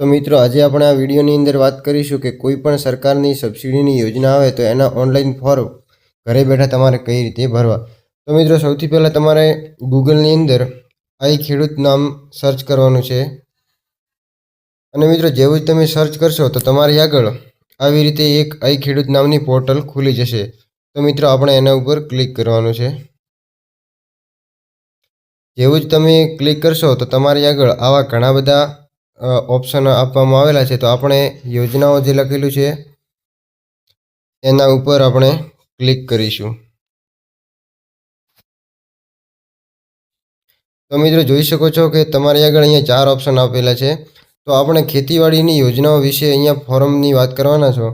તો મિત્રો, આજે આપણે આ વિડીયોની અંદર વાત કરીશું કે કોઈ પણ સરકારની સબસિડીની યોજના આવે તો એના ઓનલાઈન ફોર્મ ઘરે બેઠા તમારે કઈ રીતે ભરવા? તો મિત્રો, સૌથી પહેલાં તમારે ગૂગલની અંદર આઈ ખેડૂત નામ સર્ચ કરવાનું છે. અને મિત્રો, જેવું જ તમે સર્ચ કરશો તો તમારી આગળ આવી રીતે એક આઈ ખેડૂત નામની પોર્ટલ ખુલી જશે. તો મિત્રો, આપણે એના ઉપર ક્લિક કરવાનું છે. જેવું જ તમે ક્લિક કરશો તો તમારી આગળ આવા ઘણા બધા ઓપ્શન આપવામાં આવેલા છે. તો આપણે યોજનાઓ જે લખેલું છે, એના ઉપર આપણે ક્લિક કરીશું. તો મિત્રો જોઈ શકો છો કે તમારી આગળ અહીંયા ચાર ઓપ્શન આપેલા છે. તો આપણે ખેતીવાડીની યોજનાઓ વિશે અહીંયા ફોરમની વાત કરવાના છો.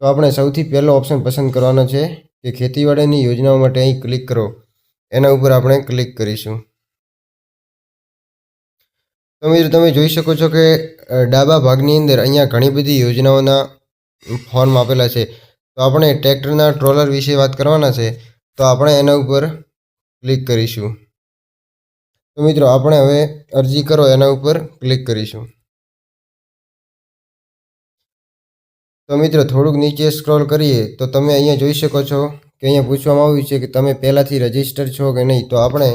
તો આપણે સૌથી પહેલો ઓપ્શન પસંદ કરવાનો છે કે ખેતીવાડીની યોજનાઓ માટે અહીં ક્લિક કરો. એના ઉપર આપણે ક્લિક કરીશું. તો મિત્રો તમે જોઈ શકો છો કે ડાબા ભાગની અંદર અહીંયા ઘણી બધી યોજનાઓના ફોર્મ આપેલા છે. તો આપણે ટ્રેક્ટરના ટ્રોલર વિશે વાત કરવાના છે, તો આપણે એના ઉપર ક્લિક કરીશું. તો મિત્રો, આપણે હવે અરજી કરો, એના ઉપર ક્લિક કરીશું. તો મિત્રો, થોડુંક નીચે સ્ક્રોલ કરીએ, તો તમે અહીંયા જોઈ શકો છો કે અહીંયા પૂછવામાં આવ્યું છે કે તમે પહેલાંથી રજિસ્ટર છો કે નહીં. તો આપણે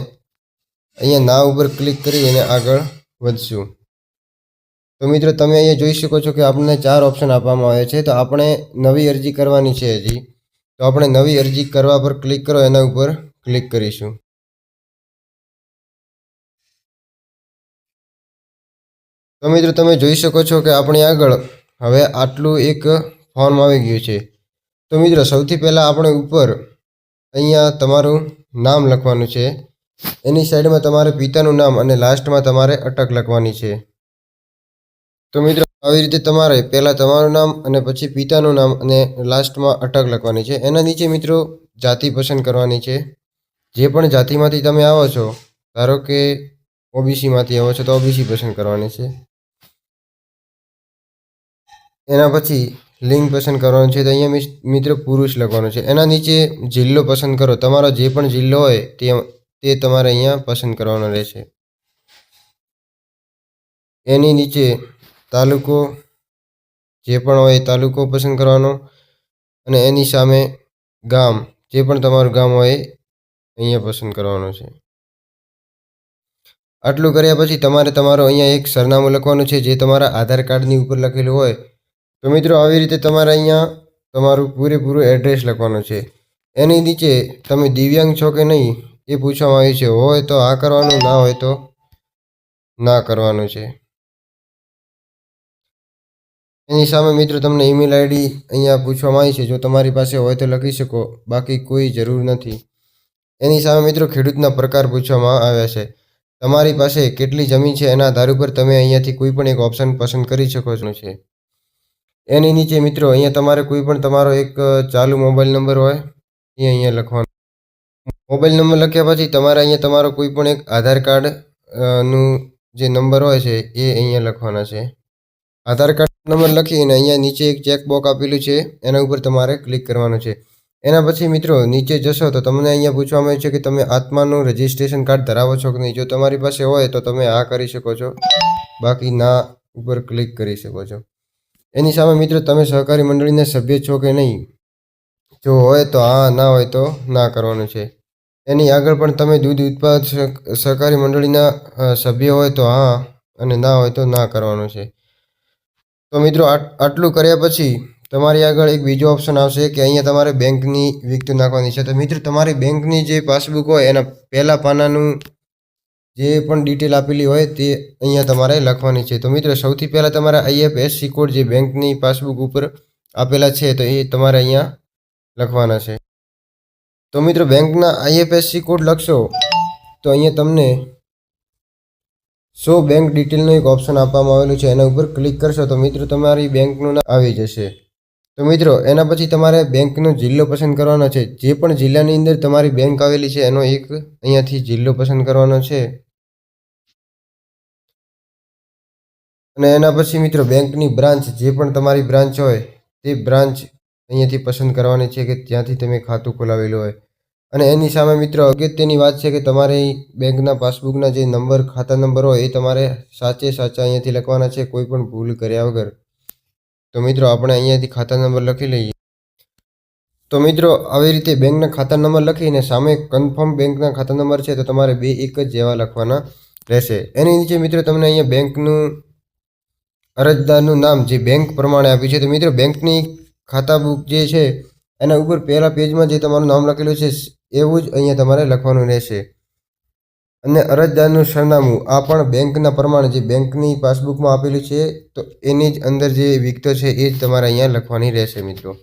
અહીંયા ના ઉપર ક્લિક કરી અને આગળ વધશું. તો મિત્રો, તમે અહીંયા જોઈ શકો છો કે આપણને ચાર ઓપ્શન આપવામાં આવે છે. તો આપણે નવી અરજી કરવાની છે હજી. તો આપણે નવી અરજી કરવા પર ક્લિક કરો, એના ઉપર ક્લિક કરીશું. તો મિત્રો, તમે જોઈ શકો છો કે આપણી આગળ હવે આટલું એક ફોર્મ આવી ગયું છે. તો મિત્રો, સૌથી પહેલાં આપણે ઉપર અહીંયા તમારું નામ લખવાનું છે. એની સાઈડમાં તમારે પિતાનું નામ અને લાસ્ટમાં તમારે અટક લખવાની છે. તો મિત્રો, આવી રીતે તમારે પહેલાં તમારું નામ અને પછી પિતાનું નામ અને લાસ્ટમાં અટક લખવાની છે. એના નીચે મિત્રો, જાતિ પસંદ કરવાની છે. જે પણ જાતિમાંથી તમે આવો છો, ધારો કે ઓબીસીમાંથી આવો છો, તો ઓબીસી પસંદ કરવાની છે. એના પછી લિંગ પસંદ કરવાનું છે. તો અહીંયા મિત્રો પુરુષ લખવાનું છે. એના નીચે જિલ્લો પસંદ કરો. તમારો જે પણ જિલ્લો હોય, તે તે તમારે અહીંયા પસંદ કરવાનો રહેશે. એની નીચે તાલુકો જે પણ હોય તાલુકો પસંદ કરવાનો અને એની સામે ગામ જે પણ તમારું ગામ હોય અહીંયા પસંદ કરવાનું છે. આટલું કર્યા પછી તમારે તમારું અહીંયા એક સરનામું લખવાનું છે જે તમારા આધાર કાર્ડની ઉપર લખેલું હોય. તો મિત્રો આવી રીતે તમારે અહીંયા તમારું પૂરેપૂરું એડ્રેસ લખવાનું છે. એની નીચે તમે દિવ્યાંગ છો કે નહીં એ પૂછવામાં આવ્યું છે, હોય તો આ કરવાનું, ના હોય તો ના કરવાનું છે. એની સામે મિત્રો તમને ઈમેલ આઈડી અહીંયા પૂછવામાં આવી છે, જો તમારી પાસે હોય તો લખી શકો, બાકી કોઈ જરૂર નથી. એની સામે મિત્રો ખેડૂતના પ્રકાર પૂછવામાં આવ્યા છે, તમારી પાસે કેટલી જમીન છે એના આધાર ઉપર તમે અહીંયાથી કોઈ પણ એક ઓપ્શન પસંદ કરી શકો છો છે. એની નીચે મિત્રો અહીંયા તમારે કોઈ પણ તમારો એક ચાલુ મોબાઈલ નંબર હોય, એ અહીંયા લખવાનો મોબાઈલ નંબર લખ્યા પછી તમારે અહીંયા તમારો કોઈ પણ એક આધાર કાર્ડનું જે નંબર હોય છે, એ અહીંયા લખવાના છે. આધાર કાર્ડ નંબર લખીને અહીંયા નીચે એક ચેકબોક આપેલું છે, એના ઉપર તમારે ક્લિક કરવાનું છે. એના પછી મિત્રો નીચે જશો તો તમને અહીંયા પૂછવામાં આવ્યું છે કે તમે આત્માનું રજિસ્ટ્રેશન કાર્ડ ધરાવો છો કે નહીં? જો તમારી પાસે હોય તો તમે આ કરી શકો છો. બાકી ના ઉપર ક્લિક કરી શકો છો. એની સામે મિત્રો તમે સહકારી મંડળીના સભ્ય છો કે નહીં? જો હોય તો હા ના હોય તો ના કરવાનું છે. એની આગળ પણ તમે દૂધ ઉત્પાદક સહ- સહકારી મંડળીના સભ્ય હોય તો હા અને ના હોય તો ના કરવાનું છે. તો મિત્રો આટ- આટલું કર્યા પછી તમારી આગળ એક બીજો ઓપ્શન આવશે કે અહીંયા તમારે બેંકની વિગત નાખવાની છે. તો મિત્રો તમારી બેંકની જે પાસબુક હોય એના પહેલાં પાનાનું જે પણ ડિટેલ આપેલી હોય તે અહીંયા તમારે લખવાની છે. તો મિત્રો સૌથી પહેલાં તમારા આઈએફએસસી કોડ જે બેંકની પાસબુક ઉપર આપેલા છે તો એ તમારે અહીંયા લખવાના છે. તો મિત્રો બેંકના આઈએફએસસી કોડ લખશો, તો અહીંયા તમને સો બેંક ડિટેલનું એક ઓપ્શન આપવામાં આવેલું છે. એના ઉપર ક્લિક કરશો તો મિત્રો તમારી બેંકનું નામ આવી જશે. તો મિત્રો એના પછી તમારે બેંકનો જિલ્લો પસંદ કરવાનો છે. જે પણ જિલ્લાની અંદર તમારી બેંક આવેલી છે, એનો એક અહીંયાથી જિલ્લો પસંદ કરવાનો છે. અને એના પછી મિત્રો બેંકની બ્રાન્ચ, જે પણ તમારી બ્રાન્ચ હોય, તે બ્રાન્ચ અહીંયાથી પસંદ કરવાની છે કે ત્યાંથી તમે ખાતું ખોલાવેલું હોય. અને એની સામે મિત્રો અગત્યની વાત છે કે તમારે બેંકના પાસબુકના જે નંબર, ખાતા નંબર હોય એ તમારે સાચે સાચા અહીંયાથી લખવાના છે, કોઈ પણ ભૂલ કર્યા વગર. તો મિત્રો આપણે અહીંયાથી ખાતા નંબર લખી લઈએ. તો મિત્રો આવી રીતે બેંકના ખાતા નંબર લખીને સામે કન્ફર્મ બેંકના ખાતા નંબર છે તો તમારે બે એક જ જેવા લખવાના રહેશે. એની નીચે મિત્રો તમને અહીંયા બેંકનું અરજદારનું નામ જે બેંક પ્રમાણે આપ્યું છે. તો મિત્રો બેંકની ખાતા બુક જે છે એના ઉપર પહેલા પેજમાં જે તમારું નામ લખેલું છે એવું જ અહીંયા તમારે લખવાનું રહેશે. અને અરજદારનું સરનામું, આ પણ બેંકના પ્રમાણે જે બેંકની પાસબુકમાં આપેલું છે, તો એની જ અંદર જે વિગતો છે, એ જ તમારે અહીંયા લખવાની રહેશે મિત્રો.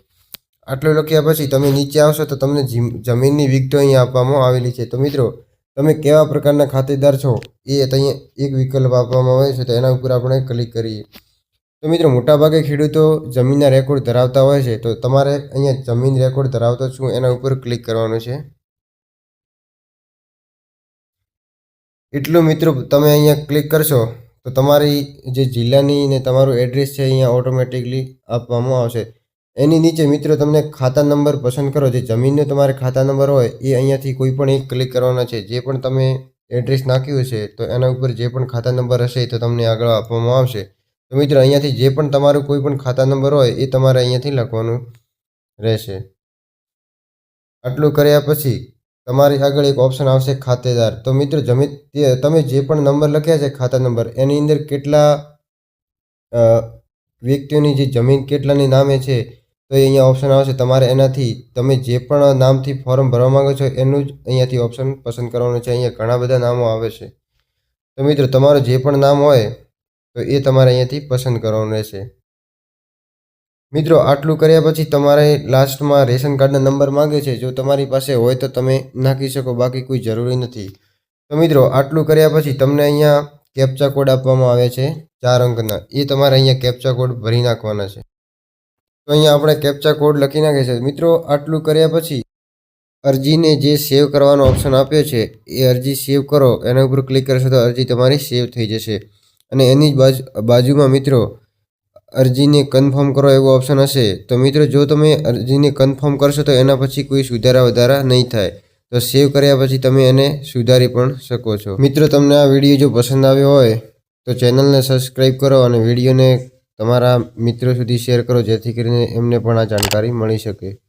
આટલું લખ્યા પછી તમે નીચે આવશો તો તમને જીમ- જમીનની વિગતો અહીંયા આપવામાં આવેલી છે. તો મિત્રો, તમે કેવા પ્રકારના ખાતેદાર છો, એ અહીંયા એક વિકલ્પ આપવામાં આવે છે, તો એના ઉપર આપણે ક્લિક કરીએ. તો મિત્રો, મોટાભાગે ખેડૂતો જમીનના રેકોર્ડ ધરાવતા હોય છે, તો તમારે અહીંયા જમીન રેકોર્ડ ધરાવતો છું, એના ઉપર ક્લિક કરવાનું છે. એટલું મિત્રો તમે અહીંયા ક્લિક કરશો, તો તમારી જે જિલ્લાની ને તમારું એડ્રેસ છે અહીંયા ઓટોમેટિકલી આપવામાં આવશે. એની નીચે મિત્રો તમને ખાતા નંબર પસંદ કરો, જે જમીનનો તમારે ખાતા નંબર હોય એ અહીંયાથી કોઈ પણ એક ક્લિક કરવાના છે. જે પણ તમે એડ્રેસ નાખ્યું છે તો એના ઉપર જે પણ ખાતા નંબર હશે તો તમને આગળ આપવામાં આવશે. તો મિત્રો અહીંયાથી જે પણ તમારું કોઈ પણ ખાતા નંબર હોય એ તમારે અહીંયાથી લખવાનું રહેશે. આટલું કર્યા પછી તમારી આગળ એક ઓપ્શન આવશે ખાતેદાર. તો મિત્ર, જમી તમે જે પણ નંબર લખ્યા છે ખાતા નંબર એની અંદર કેટલા વ્યક્તિઓની જે જમીન કેટલાની નામે છે, તો અહીંયા ઓપ્શન આવશે. તમારે એનાથી, તમે જે પણ નામથી ફોર્મ ભરવા માંગો છો, એનું જ અહીંયાથી ઓપ્શન પસંદ કરવાનું છે. અહીંયા ઘણા બધા નામો આવે છે. તો મિત્રો, તમારું જે પણ નામ હોય, તો એ તમારે અહીંયાથી પસંદ કરવાનું રહેશે. મિત્રો, આટલું કર્યા પછી તમારે લાસ્ટમાં રેશન કાર્ડના નંબર માંગે છે, જો તમારી પાસે હોય તો તમે નાખી શકો, બાકી કોઈ જરૂરી નથી. તો મિત્રો, આટલું કર્યા પછી તમને અહીંયા કેપ્ચા કોડ આપવામાં આવે છે, ચાર અંકના. એ તમારે અહીંયા કેપ્ચા કોડ ભરી નાખવાના છે. તો અહીંયા આપણે કેપ્ચા કોડ લખી નાખીએ છીએ. મિત્રો, આટલું કર્યા પછી અરજીને જે સેવ કરવાનો ઓપ્શન આપ્યો છે, એ અરજી સેવ કરો. એના ઉપર ક્લિક કરશો તો અરજી તમારી સેવ થઈ જશે. અને એની જ બાજુ, બાજુમાં મિત્રો અરજીને કન્ફર્મ કરો એવો ઓપ્શન હશે. તો મિત્રો, જો તમે અરજીને કન્ફર્મ કરશો, તો એના પછી કોઈ સુધારા વધારા નહીં થાય. તો સેવ કર્યા પછી તમે એને સુધારી પણ શકો છો. મિત્રો, તમને આ વીડિયો જો પસંદ આવ્યો હોય, તો ચેનલને સબસ્ક્રાઈબ કરો અને વિડીયોને તમારા મિત્રો સુધી શેર કરો, જેથી કરીને એમને પણ આ જાણકારી મળી શકે.